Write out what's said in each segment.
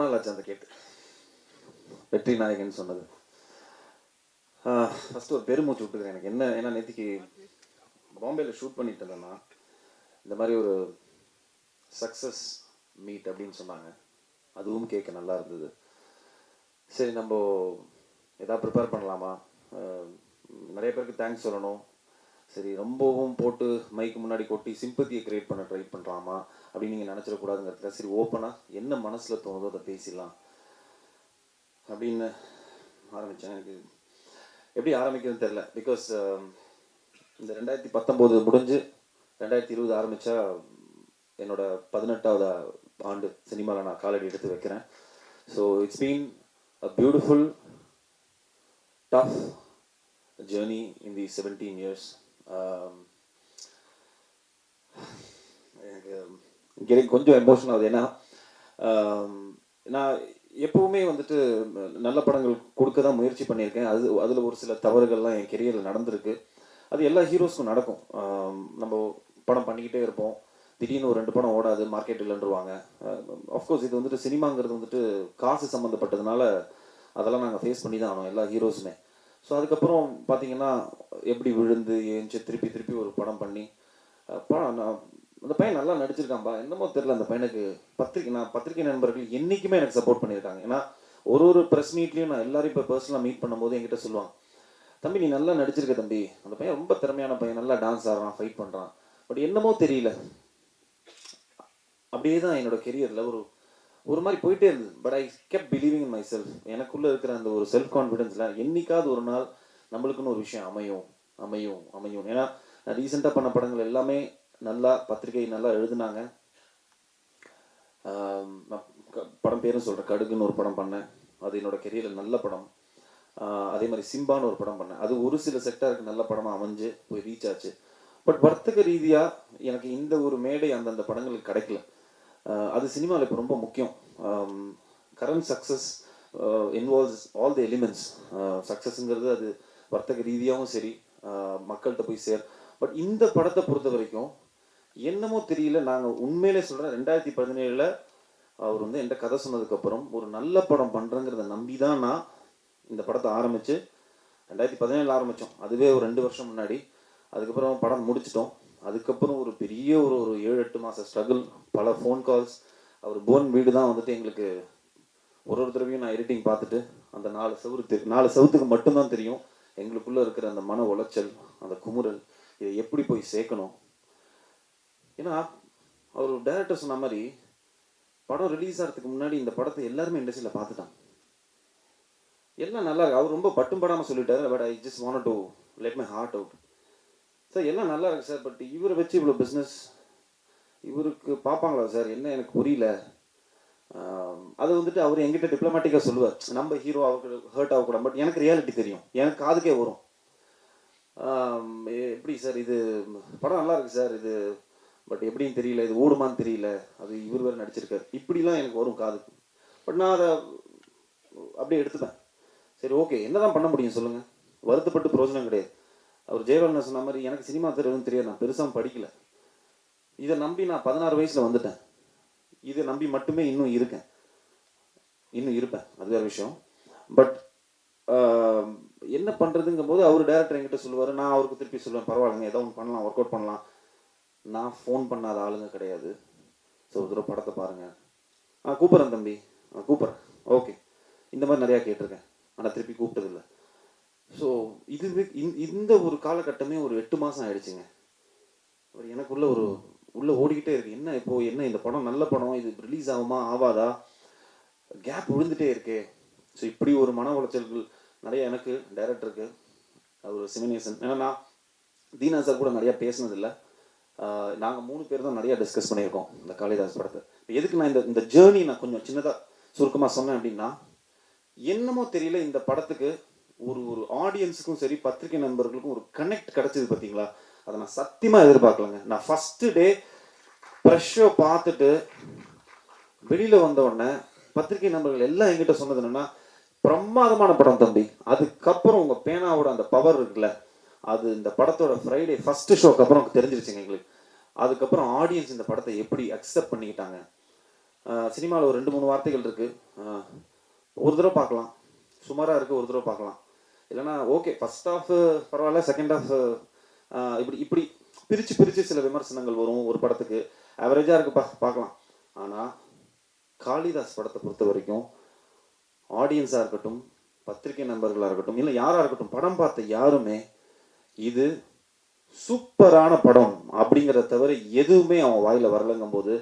நாள் ஆச்சு அந்த கேட்டு. வெற்றி நாயகன் சொன்னது. ஃபஸ்ட்டு ஒரு பெருமூச்சு விட்டுக்கிறேன் எனக்கு. என்ன ஏன்னா நேற்றுக்கு பாம்பேல ஷூட் பண்ணிட்டு இருந்தேன்னா இந்த மாதிரி ஒரு சக்ஸஸ் மீட் அப்படின்னு சொன்னாங்க. அதுவும் கேட்க நல்லா இருந்தது. சரி நம்ம எதாவது ப்ரிப்பேர் பண்ணலாமா? நிறைய பேருக்கு தேங்க்ஸ் சொல்லணும். சரி ரொம்பவும் போட்டு மைக்கு முன்னாடி கொட்டி சிம்பத்தியை கிரியேட் பண்ண ட்ரை பண்ணுறாமா அப்படின்னு நீங்கள் நினச்சிடக்கூடாதுங்கிறதுல சரி ஓப்பனாக என்ன மனசில் தோணுதோ அதை பேசிடலாம் அப்படின்னு ஆரம்பித்தேன் எனக்கு எப்படி ஆரம்பிக்கிறதுன்னு தெரில பிகாஸ் um, இந்த ரெண்டாயிரத்தி பத்தொம்போது முடிஞ்சு ரெண்டாயிரத்தி இருபது ஆரம்பித்தா என்னோட பதினெட்டாவது ஆண்டு சினிமாவில் நான் காலடி எடுத்து வைக்கிறேன். So it's been a beautiful tough journey in the seventeen years Um, um, எனக்கு கொஞ்சம் எமோஷனல் ஆகுது ஏன்னா um, நான் எப்பவுமே வந்துட்டு நல்ல படங்கள் கொடுக்க தான் முயற்சி பண்ணியிருக்கேன். அது அதில் ஒரு சில தவறுகள்லாம் என் கெரியரில் நடந்திருக்கு. அது எல்லா ஹீரோஸ்க்கும் நடக்கும். நம்ம படம் பண்ணிக்கிட்டே இருப்போம். திடீர்னு ஒரு ரெண்டு படம் ஓடாது மார்க்கெட் இல்லைன்றவாங்க. அஃப்கோர்ஸ் uh, இது வந்துட்டு சினிமாங்கிறது வந்துட்டு காசு சம்மந்தப்பட்டதுனால அதெல்லாம் நாங்கள் ஃபேஸ் பண்ணி தான் ஆனோம் எல்லா ஹீரோஸுமே ஸோ அதுக்கப்புறம் பார்த்தீங்கன்னா எப்படி விழுந்து ஏஞ்சி திருப்பி திருப்பி ஒரு படம் பண்ணி படம் நான் அந்த பையன் நல்லா நடிச்சிருக்கான்பா என்னமோ தெரில அந்த பையனுக்கு பத்திரிக்கை நான் பத்திரிக்கை நண்பர்கள் என்றைக்குமே எனக்கு சப்போர்ட் பண்ணியிருக்காங்க. ஏன்னா ஒரு ஒரு ப்ரெஸ் மீட்லேயும் நான் எல்லாரையும் இப்போ பர்சனலாக மீட் பண்ணும்போது என்கிட்ட சொல்லுவாங்க தம்பி நீ நல்லா நடிச்சிருக்க தம்பி. அந்த பையன் ரொம்ப திறமையான பையன் நல்லா டான்ஸ் ஆடுறான் ஃபைட் பண்ணுறான் பட் என்னமோ தெரியல. அப்படியே தான் என்னோட கெரியரில் ஒரு ஒரு மாதிரி போயிட்டே இருந்தது. But I kept believing in myself எனக்குள்ளே இருக்கிற அந்த ஒரு செல்ஃப் கான்ஃபிடென்ஸில் என்னைக்காவது ஒரு நாள் நம்மளுக்குன்னு ஒரு விஷயம் அமையும். அமையும் அமையும். ஏன்னா நான் ரீசெண்டாக பண்ண படங்கள் எல்லாமே நல்லா பத்திரிகை நல்லா எழுதுனாங்க. படம் பேரும் சொல்கிறேன் கடுகுன்னு ஒரு படம் பண்ணேன். அது என்னோட கெரியரில் நல்ல படம். அதே மாதிரி சிம்பான்னு ஒரு படம் பண்ணேன். அது ஒரு சில செக்டாருக்கு நல்ல படமாக அமைஞ்சு போய் ரீச் ஆச்சு. பட் வர்த்தக ரீதியாக எனக்கு இந்த ஒரு மேடை அந்தந்த படங்களுக்கு கிடைக்கல. Uh, அது சினிமாவில் இப்போ ரொம்ப முக்கியம். Current success involves all the elements சக்ஸஸ்ங்கிறது அது வர்த்தக ரீதியாகவும் சரி uh, மக்கள்கிட்ட போய் சேர். பட் இந்த படத்தை பொறுத்த வரைக்கும் என்னமோ தெரியல நாங்கள் உண்மையிலே சொல்கிறேன் ரெண்டாயிரத்தி பதினேழில் அவர் வந்து என்கிட்ட கதை சொன்னதுக்கப்புறம் ஒரு நல்ல படம் பண்ணுறேங்கிறத நம்பி தான் நான் இந்த படத்தை ஆரம்பித்து ரெண்டாயிரத்தி பதினேழில் ஆரம்பித்தோம் அதுவே ஒரு ரெண்டு வருஷம் முன்னாடி. அதுக்கப்புறம் படம் முடிச்சிட்டோம். அதுக்கப்புறம் ஒரு பெரிய ஒரு ஒரு ஏழு எட்டு மாத ஸ்ட்ரகிள் பல ஃபோன் கால்ஸ் அவர் போன் வீடு தான் வந்துட்டு எங்களுக்கு ஒரு ஒரு தடவையும் நான் எடிட்டிங் பார்த்துட்டு அந்த நாலு செவுரு நாலு சவுத்துக்கு மட்டும்தான் தெரியும். எங்களுக்குள்ளே இருக்கிற அந்த மன உளைச்சல் அந்த குமுறல் இதை எப்படி போய் சேர்க்கணும்? ஏன்னா அவர் டைரக்டர் சொன்ன மாதிரி படம் ரிலீஸ் ஆகிறதுக்கு முன்னாடி இந்த படத்தை எல்லாருமே இண்டஸ்ட்ரியில் பார்த்துட்டாங்க. எல்லாம் நல்லா இருக்கு. அவர் ரொம்ப பட்டும் படாமல் சொல்லிட்டாரு but I just want to let my heart out sir எல்லாம் நல்லா இருக்கு சார் பட் இவரை வச்சு இவ்வளோ பிஸ்னஸ் இவருக்கு பார்ப்பாங்களா சார்? என்ன எனக்கு புரியல. அது வந்துட்டு அவர் எங்கிட்ட டிப்ளமேட்டிக்காக சொல்லுவார். நம்ம ஹீரோ அவருக்கு ஹர்ட் ஆகக்கூடாது பட் எனக்கு ரியாலிட்டி தெரியும். எனக்கு காதுக்கே வரும். எப்படி சார் இது? படம் நல்லா இருக்கு சார் இது. பட் எப்படின்னு தெரியல. இது ஓடுமான்னு தெரியல. அது இவர் வேறு நடிச்சிருக்காரு. இப்படிலாம் எனக்கு வரும் காதுக்கு. பட் நான் அதை அப்படியே எடுத்துப்பேன். சரி ஓகே என்னதான் பண்ண முடியும் சொல்லுங்கள் வருத்தப்பட்டு பிரயோஜனம் கிடையாது. அவர் ஜெயவர்ணன் சொன்ன மாதிரி எனக்கு சினிமா தெரியுதுன்னு தெரியாது. நான் பெருசாக படிக்கல. இதை நம்பி நான் பதினாறு வயசில் வந்துட்டேன். இதை நம்பி மட்டுமே இன்னும் இருக்கேன். இன்னும் இருப்பேன். அது வேற விஷயம். பட் என்ன பண்ணுறதுங்கும் போது அவர் டேரக்டர் என்கிட்ட சொல்லுவார் நான் அவருக்கு திருப்பி சொல்லுவேன். பரவாயில்லைங்க ஏதோ ஒன்று பண்ணலாம் ஒர்க் அவுட் பண்ணலாம். நான் ஃபோன் பண்ணாத ஆளுங்க கிடையாது. ஸோ ஒரு படத்தை பாருங்கள் ஆ கூப்பிட்றேன் தம்பி. ஆ கூப்பிட்றேன். ஓகே இந்த மாதிரி நிறையா கேட்டிருக்கேன். ஆனால் திருப்பி கூப்பிட்டதில்லை. ஸோ இது இந்த ஒரு காலகட்டமே ஒரு எட்டு மாதம் ஆயிடுச்சுங்க. ஒரு எனக்குள்ள ஒரு உள்ள ஓடிக்கிட்டே இருக்கு. என்ன இப்போ என்ன இந்த படம் நல்ல படம் இது ரிலீஸ் ஆகுமா ஆவாதா கேப் விழுந்துட்டே இருக்கே. ஸோ இப்படி ஒரு மன உளைச்சல்கள் நிறைய எனக்கு டைரக்டருக்கு அவர் சிவனேசன் ஏன்னா நான் தீனா சார் கூட நிறையா பேசினதில்லை. நாங்கள் மூணு பேர் தான் நிறையா டிஸ்கஸ் பண்ணியிருக்கோம் இந்த காளிதாஸ் படத்தை. இப்போ எதுக்கு நான் இந்த இந்த ஜேர்னி நான் கொஞ்சம் சின்னதாக சுருக்கமாக சொன்னேன் அப்படின்னா என்னமோ தெரியல இந்த படத்துக்கு ஒரு ஒரு ஆடியன்ஸுக்கும் சரி பத்திரிகை நண்பர்களுக்கும் ஒரு கனெக்ட் கிடைச்சது பார்த்தீங்களா அதை நான் சத்தியமாக எதிர்பார்க்கலங்க. நான் ஃபஸ்ட்டு டே ப்ரெஷ்ஷோ பார்த்துட்டு வெளியில் வந்த உடனே பத்திரிகை நண்பர்கள் எல்லாம் என்கிட்ட சொன்னது என்னென்னா பிரமாதமான படம் தம்பி. அதுக்கப்புறம் உங்கள் பேனாவோட அந்த பவர் இருக்குல்ல அது இந்த படத்தோட ஃப்ரைடே ஃபஸ்ட்டு ஷோக்கு அப்புறம் தெரிஞ்சிருச்சுங்க எங்களுக்கு. அதுக்கப்புறம் ஆடியன்ஸ் இந்த படத்தை எப்படி அக்செப்ட் பண்ணிக்கிட்டாங்க. சினிமாவில் ஒரு ரெண்டு மூணு வார்த்தைகள் இருக்குது ஒரு தடவை பார்க்கலாம். சுமாராக இருக்குது ஒரு தடவை பார்க்கலாம். இல்லைன்னா ஓகே ஃபர்ஸ்ட் ஆஃப் பரவாயில்ல செகண்ட் ஆஃப் இப்படி இப்படி பிரித்து பிரித்து சில விமர்சனங்கள் வரும் ஒரு படத்துக்கு. ஆவரேஜாக இருக்குப்பா பார்க்கலாம். ஆனால் காளிதாஸ் படத்தை பொறுத்த வரைக்கும் ஆடியன்ஸாக இருக்கட்டும் பத்திரிகை நண்பர்களாக இருக்கட்டும் இல்லை யாராக இருக்கட்டும் படம் பார்த்த யாருமே இது சூப்பரான படம் அப்படிங்கிறத தவிர எதுவுமே அவன் வாயில் வரலங்கும் போது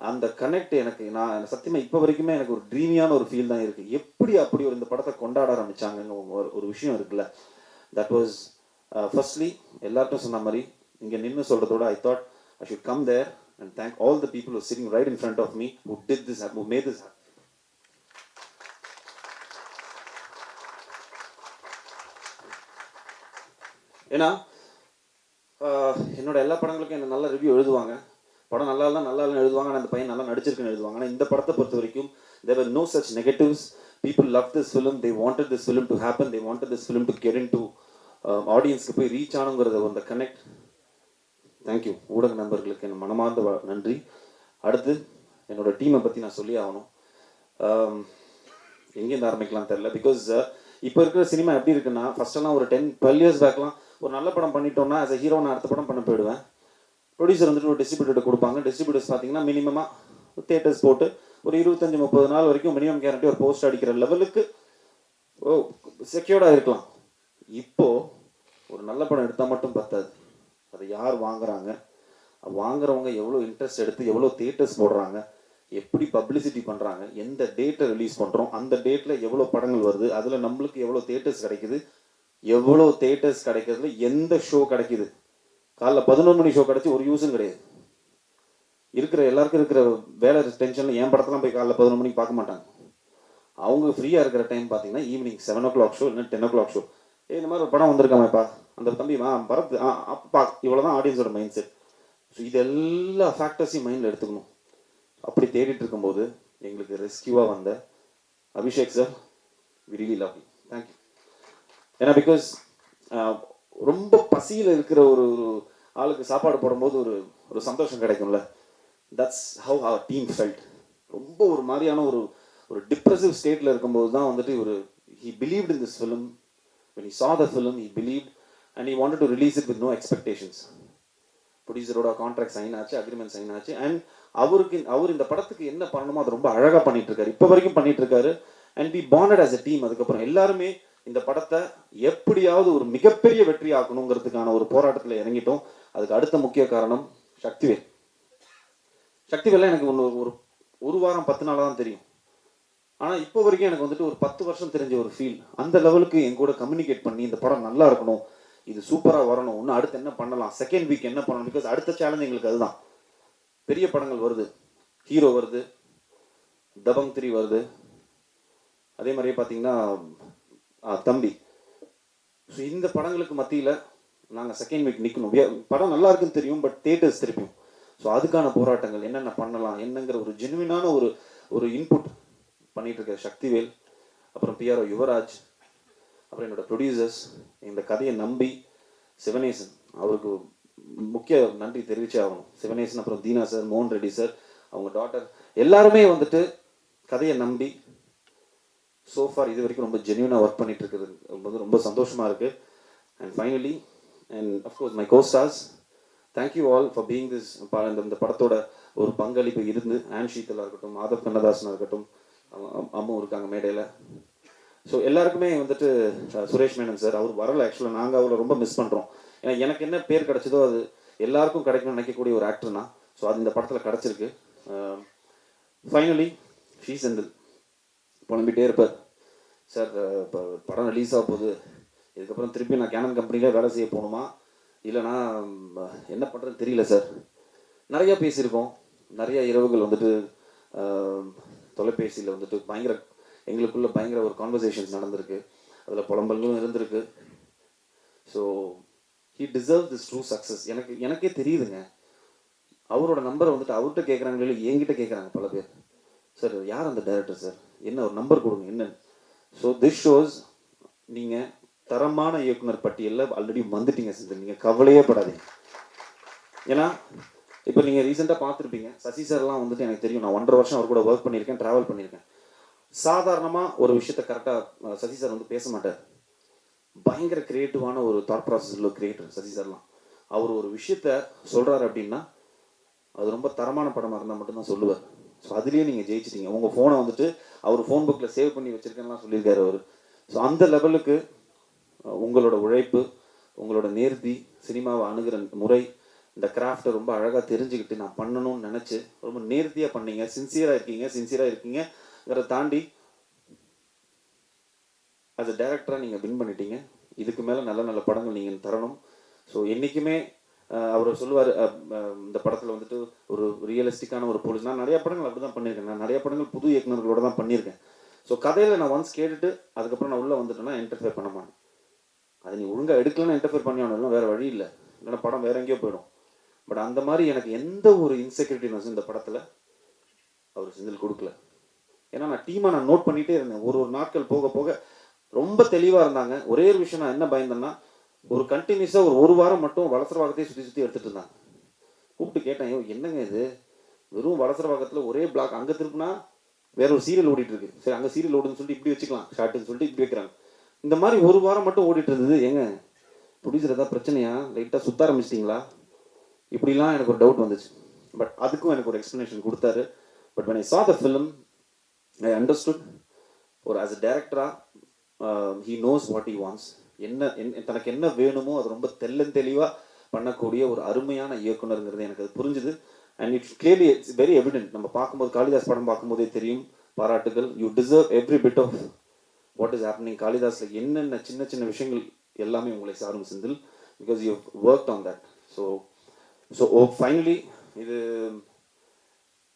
அந்த கனெக்ட் எனக்கு நான் சத்தியமா இப்போ வரைக்குமே எனக்கு ஒரு ட்ரீமியான ஒரு ஃபீல் தான் இருக்குது எப்படி அப்படி ஒரு இந்த படத்தை கொண்டாட ஆரம்பிச்சாங்கன்னு ஒரு ஒரு விஷயம் இருக்குல்ல. தட் வாஸ் ஃபர்ஸ்ட்லி எல்லார்ட்டும் சொன்ன மாதிரி இங்கே நின்று சொல்கிறதோட I thought I should come there and thank all the people sitting right in front of me who did this who made this ஏன்னா uh, என்னோட எல்லா படங்களுக்கும் என்ன நல்ல ரிவ்யூ எழுதுவாங்க. படம் நல்லா இல்லை நல்லா எழுதுவாங்க ஆனால் அந்த பையன் நல்லா நடிச்சிருக்குன்னு எழுதுவாங்க. ஆனால் இந்த படத்தை பொறுத்த வரைக்கும் there no such negatives people love this film they wanted this film to happen they wanted this film to get into ஆடியன்ஸ்க்கு போய் ரீச் ஆனுங்கிறத அந்த கனெக்ட் தேங்க்யூ ஊடக நண்பர்களுக்கு என் மனமார்ந்த நன்றி. அடுத்து என்னோட டீமை பற்றி நான் சொல்லி ஆகணும். Um, எங்கேருந்து ஆரம்பிக்கலாம் தெரில பிகாஸ் uh, இப்போ இருக்கிற சினிமா எப்படி இருக்குன்னா first எல்லாம் ஒரு டென் டுவெல் இயர்ஸ் பேக்லாம் ஒரு நல்ல படம் பண்ணிட்டோம்னா ஆஸ் அ ஹீரோ நான் அடுத்த படம் பண்ண போயிடுவேன். ப்ரொடியூசர் வந்துட்டு ஒரு டிஸ்ட்ரிபியூட்டர் கொடுப்பாங்க. டிஸ்ட்ரிபியூட்டர்ஸ் பார்த்தீங்கன்னா மினிமமாக தேட்டர்ஸ் போட்டு ஒரு இருபத்தஞ்சி முப்பது நாள் வரைக்கும் மினிமம் கேரண்டி ஒரு போஸ்ட் அடிக்கிற லெவலுக்கு ஓ செக்யூர்டாக இருக்கலாம். இப்போது ஒரு நல்ல படம் எடுத்தால் மட்டும் பத்தாது. அதை யார் வாங்குறாங்க? வாங்குறவங்க எவ்வளோ இன்ட்ரெஸ்ட் எடுத்து எவ்வளோ தேட்டர்ஸ் போடுறாங்க? எப்படி பப்ளிசிட்டி பண்ணுறாங்க எந்த டேட்டை ரிலீஸ் பண்ணுறோம் அந்த டேட்டில் எவ்வளோ படங்கள் வருது? அதில் நம்மளுக்கு எவ்வளோ தேட்டர்ஸ் கிடைக்குது? எவ்வளோ தேட்டர்ஸ் கிடைக்கிறதுல எந்த ஷோ கிடைக்குது? காலைல பதினொன்று மணி ஷோ கிடைச்சி ஒரு யூஸும் கிடையாது. இருக்கிற எல்லாருக்கும் இருக்கிற வேலை டென்ஷனில் என் படத்தெல்லாம் போய் காலைல பதினொன்று மணிக்கு பார்க்க மாட்டாங்க. அவங்க ஃப்ரீயாக இருக்கிற டைம் பார்த்தீங்கன்னா evening seven o'clock show இல்லை டென் ஓ கிளாக் ஷோ ஏ இந்த மாதிரி ஒரு படம் வந்திருக்காமப்பா. அந்த தம்பி ஆ பரத் ஆ அப்பா இவ்வளோ தான் ஆடியன்ஸோட மைண்ட் செட் ஸோ இது எல்லா ஃபேக்டர்ஸையும் மைண்டில் எடுத்துக்கணும். அப்படி தேடிட்டு இருக்கும்போது எங்களுக்கு ரெஸ்கியூவாக வந்த Abhishek sir we really love you thank you ஏன்னா பிகாஸ் ரொம்ப பசியில் இருக்கிற ஒரு ஒரு ஆளுக்கு சாப்பாடு போடும்போது ஒரு ஒரு சந்தோஷம் கிடைக்கும்ல. That's how our team felt ரொம்ப ஒரு மாதிரியான ஒரு ஒரு டிப்ரெசிவ் ஸ்டேட்டில் இருக்கும்போது தான் வந்துட்டு ஒரு he believed in this film when he saw the film he believe and he wanted to release it with no expectations ப்ரொடியூசரோட contract sign ஆச்சு அக்ரிமெண்ட் சைன் ஆச்சு அண்ட் அவருக்கு அவர் இந்த படத்துக்கு என்ன பண்ணணுமோ அது ரொம்ப அழகாக பண்ணிட்டு இருக்காரு. இப்போ வரைக்கும் பண்ணிட்டு இருக்காரு and be bonded as a team அதுக்கப்புறம் எல்லாருமே இந்த படத்தை எப்படியாவது ஒரு மிகப்பெரிய வெற்றி ஆக்கணுங்கிறதுக்கான ஒரு போராட்டத்தில் இறங்கிட்டோம். அதுக்கு அடுத்த முக்கிய காரணம் சக்திவேல். சக்திவேலாம் எனக்கு ஒன்று ஒரு ஒரு வாரம் பத்து நாளாக தான் தெரியும். ஆனால் இப்போ வரைக்கும் எனக்கு வந்துட்டு ஒரு பத்து வருஷம் தெரிஞ்ச ஒரு ஃபீல் அந்த லெவலுக்கு என் கூட கம்யூனிகேட் பண்ணி இந்த படம் நல்லா இருக்கணும் இது சூப்பராக வரணும் இன்னும் அடுத்து என்ன பண்ணலாம் செகண்ட் வீக் என்ன பண்ணணும் பிகாஸ் அடுத்த சேலஞ்ச் எங்களுக்கு அதுதான். பெரிய படங்கள் வருது. ஹீரோ வருது. தபங் த்ரீ வருது. அதே மாதிரியே பார்த்தீங்கன்னா தம்பி. ஸோ இந்த படங்களுக்கு மத்தியில் நாங்கள் செகண்ட் வீக் நிற்கணும் படம் நல்லா இருக்குன்னு தெரியும் பட் தேட்டர்ஸ் திருப்பியும். ஸோ அதுக்கான போராட்டங்கள் என்னென்ன பண்ணலாம் என்னங்கிற ஒரு ஜென்வினான ஒரு ஒரு இன்புட் பண்ணிகிட்டு இருக்க சக்திவேல் அப்புறம் பிஆர்ஓ யுவராஜ் அப்புறம் என்னோடய ப்ரொடியூசர்ஸ் இந்த கதையை நம்பி சிவனேசன் அவருக்கு முக்கிய நன்றி தெரிவிச்சே ஆகணும். சிவனேசன் அப்புறம் தீனா சார் மோகன் ரெட்டி சார் அவங்க டாட்டர் எல்லாருமே வந்துட்டு கதையை நம்பி ஸோ ஃபார் இது வரைக்கும் ரொம்ப ஜென்யூனாக ஒர்க் பண்ணிட்டு இருக்கிறது வந்து ரொம்ப சந்தோஷமாக இருக்குது and finally and of course my costars thank you all for being this இந்த இந்த படத்தோட ஒரு பங்களிப்பு இருந்து ஆன் ஷீத்தலாக இருக்கட்டும் மாதவ் கண்ணதாசனாக இருக்கட்டும் அம்மும் இருக்காங்க மேடையில். ஸோ எல்லாருக்குமே வந்துட்டு சுரேஷ் மேனன் சார் அவர் வரல ஆக்சுவலாக நாங்கள் அவரை ரொம்ப மிஸ் பண்ணுறோம் ஏன்னா எனக்கு என்ன பேர் கிடைச்சதோ அது எல்லாருக்கும் கிடைக்கணும்னு நினைக்கக்கூடிய ஒரு ஆக்டர்னா ஸோ அது இந்த படத்தில் கிடச்சிருக்கு. ஃபைனலி ஷீ செந்தில் புலம்பிட்டே இருப்பார். சார் இப்போ படம் ரிலீஸ் ஆக போகுது. இதுக்கப்புறம் திருப்பி நான் கேனன் கம்பெனியில் வேலை செய்ய போகணுமா? இல்லைனா என்ன பண்ணுறதுன்னு தெரியல சார். நிறையா பேசியிருக்கோம். நிறையா இரவுகள் வந்துட்டு தொலைபேசியில் வந்துட்டு பயங்கர எங்களுக்குள்ளே பயங்கர ஒரு கான்வர்சேஷன்ஸ் நடந்திருக்கு. அதில் புலம்பல்களும் இருந்திருக்கு. So he deserve this true success எனக்கு எனக்கே தெரியுதுங்க. அவரோட நம்பரை வந்துட்டு அவர்கிட்ட கேட்குறாங்க இல்லை என்கிட்ட கேட்குறாங்க பல பேர். சார் யார் அந்த டைரக்டர் சார் என்ன ஒரு நம்பர் கொடுங்க என்ன? ஸோ திஸ் ஷோஸ் நீங்கள் தரமான இயக்குனர் பட்டியலில் ஆல்ரெடி வந்துட்டீங்க சார் நீங்கள் கவலையே படாதீங்க. ஏன்னா இப்போ நீங்கள் ரீசெண்டாக பார்த்துருப்பீங்க. சசி சார்லாம் வந்துட்டு எனக்கு தெரியும். நான் ஒன்றரை வருஷம் அவர் கூட ஒர்க் பண்ணியிருக்கேன் ட்ராவல் பண்ணியிருக்கேன். சாதாரணமாக ஒரு விஷயத்த கரெக்டாக சசி சார் வந்து பேச மாட்டார். பயங்கர கிரியேட்டிவான ஒரு தாட் ப்ராசஸ் உள்ள கிரியேட்டர் சசி சார்லாம் அவர் ஒரு விஷயத்த சொல்கிறாரு அப்படின்னா அது ரொம்ப தரமான படமாக இருந்தால் மட்டும்தான் சொல்லுவார். ஸோ அதுலேயே நீங்கள் ஜெயிச்சிட்டீங்க. உங்கள் ஃபோனை வந்துட்டு அவர் ஃபோன் புக்கில் சேவ் பண்ணி வச்சிருக்கேன்லாம் சொல்லியிருக்காரு அவர். ஸோ அந்த லெவலுக்கு உங்களோட உழைப்பு உங்களோட நேர்த்தி சினிமாவை அணுகிற முறை இந்த கிராஃப்டை ரொம்ப அழகாக தெரிஞ்சுக்கிட்டு நான் பண்ணணும்னு நினச்சி ரொம்ப நேர்த்தியாக பண்ணீங்க. சின்சியராக இருக்கீங்க சின்சியராக இருக்கீங்கிறத தாண்டி அஸ் அ டேரக்டராக நீங்கள் வின் பண்ணிட்டீங்க. இதுக்கு மேலே நல்ல நல்ல படங்கள் நீங்கள் தரணும். ஸோ என்றைக்குமே அவர் சொல்லுவார் இந்த படத்தில் வந்துட்டு ஒரு ரியலிஸ்டிக்கான ஒரு போலீஸ் நான் நிறைய படங்கள் அப்படி தான் பண்ணியிருக்கேன். நான் நிறைய படங்கள் புது இயக்குநர்களோட தான் பண்ணியிருக்கேன். ஸோ கதையில் நான் ஒன்ஸ் கேட்டுட்டு அதுக்கப்புறம் நான் உள்ளே வந்துட்டேன்னா இன்டர்ஃபியர் பண்ண மாட்டேன். அதை நீ ஒழுங்காக எடுக்கலன்னு இன்டர்ஃபியர் பண்ணி ஆனாலும் வேறு வழி இல்லை. இல்லைன்னா படம் வேற எங்கேயோ போயிடும். பட் அந்த மாதிரி எனக்கு எந்த ஒரு இன்செக்யூரிட்டினஸ் இந்த படத்தில் அவர் செந்தில் கொடுக்கல. ஏன்னா நான் டீமை நான் நோட் பண்ணிகிட்டே இருந்தேன். ஒரு ஒரு நாட்கள் போக போக ரொம்ப தெளிவாக இருந்தாங்க. ஒரே ஒரு விஷயம் நான் என்ன பயந்தேன்னா ஒரு கண்டினியூஸாக ஒரு ஒரு வாரம் மட்டும் வளசரவாகத்தையே சுற்றி சுற்றி எடுத்துட்டு இருந்தாங்க கூப்பிட்டு கேட்டேன் ஐயோ என்னங்க இது? வெறும் வளசரவாகத்தில் ஒரே பிளாக் அங்கே திருப்பினா வேற ஒரு சீரியல் ஓடிட்டு இருக்கு சரி அங்கே சீரியல் ஓடுன்னு சொல்லிட்டு இப்படி வச்சுக்கலாம். ஷார்ட்டுன்னு சொல்லிட்டு இப்படி வைக்கிறாங்க. இந்த மாதிரி ஒரு வாரம் மட்டும் ஓடிட்டு இருந்தது. ஏங்க ப்ரொடியூசர் ஏதாவது பிரச்சனையா? லைட்டாக சுத்த ஆரம்பிச்சிட்டிங்களா? இப்படிலாம் எனக்கு ஒரு டவுட் வந்துச்சு. பட் அதுக்கும் எனக்கு ஒரு எக்ஸ்ப்ளனேஷன் கொடுத்தாரு. But when I saw the film I understood ஒரு ஆஸ் அ டேரக்டராக he knows what he wants என்ன என்ன- தனக்கு என்ன வேணுமோ அது ரொம்ப தெள்ளந்தெளிவாக பண்ணக்கூடிய ஒரு அருமையான இயக்குனருங்கிறது எனக்கு அது புரிஞ்சுது. And it's clearly it's very evident நம்ம பார்க்கும்போது காளிதாஸ் படம் பார்க்கும்போதே தெரியும் பாராட்டுகள். You deserve every bit of what is happening காளிதாஸில் என்னென்ன சின்ன சின்ன விஷயங்கள் எல்லாமே உங்களை சாரும் Senthil. Because you work on that so so oh finally இது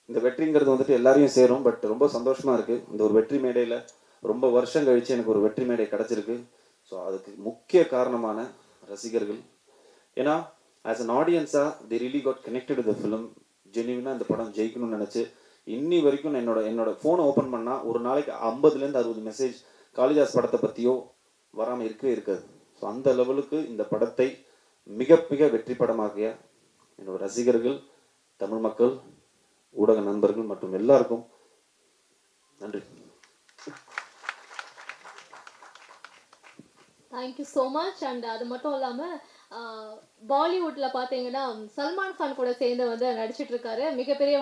இந்த வெற்றிங்கிறது வந்துட்டு எல்லாரையும் சேரும். பட் ரொம்ப சந்தோஷமாக இருக்குது இந்த ஒரு வெற்றி மேடையில் ரொம்ப வருஷம் கழித்து எனக்கு ஒரு வெற்றி மேடை கிடச்சிருக்கு. ஸோ அதுக்கு முக்கிய காரணமான ரசிகர்கள். ஏன்னா as an ஆடியன்ஸா they really got connected the film ஜென்யூனா இந்த படம் ஜெயிக்கணும்னு நினச்சி இன்னி வரைக்கும் நான் என்னோட என்னோட ஃபோனை ஓப்பன் பண்ணால் ஒரு நாளைக்கு ஐம்பதுலேருந்து அறுபது மெசேஜ் காளிதாஸ் படத்தை பற்றியோ வராமல் இருக்கவே இருக்காது. ஸோ அந்த லெவலுக்கு இந்த படத்தை மிக மிக வெற்றி படமாகிய என்னோட ரசிகர்கள் தமிழ் மக்கள் ஊடக நண்பர்கள் மற்றும் எல்லாருக்கும் நன்றி. தேங்க்யூ ஸோ மச் அண்ட் அது மட்டும் இல்லாமல் பாலிவுட்ல பார்த்தீங்கன்னா சல்மான் கான் கூட சேர்ந்து வந்து நடிச்சிட்டு இருக்காரு. மிகப்பெரிய